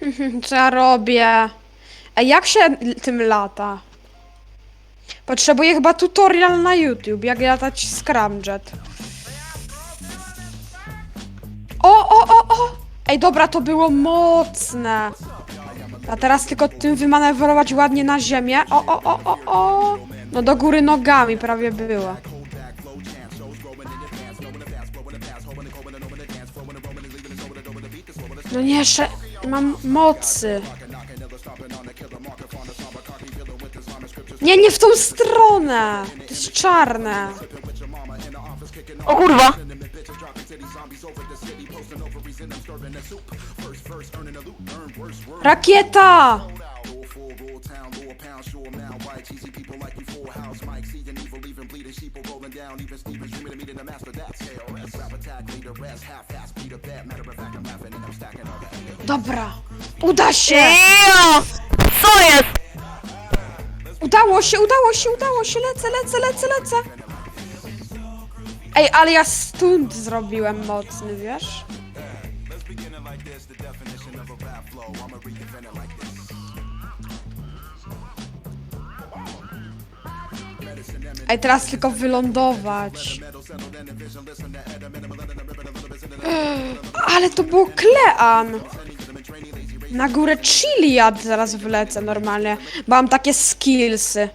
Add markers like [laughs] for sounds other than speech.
[laughs] Co ja robię? Ej, jak się tym lata? Potrzebuję chyba tutorial na YouTube, jak latać Scramjet. O, o, o, o! Ej, dobra, to było mocne. A teraz tylko tym wymanewrować ładnie na ziemię. O, o, o, o, o! No do góry nogami prawie było. No nie, jeszcze mam mocy. Nie, nie w tą stronę! To jest czarne. O kurwa! Rakieta! Dobra, uda się! Ja! Co jest? Udało się, udało się, udało się, lecę, lecę, lecę, lecę. Ej, ale ja stunt zrobiłem mocny, wiesz? Ej, teraz tylko wylądować. [gasps] Ale to było Klean. Na górę Chiliad zaraz wlecę normalnie, bo mam takie skillsy.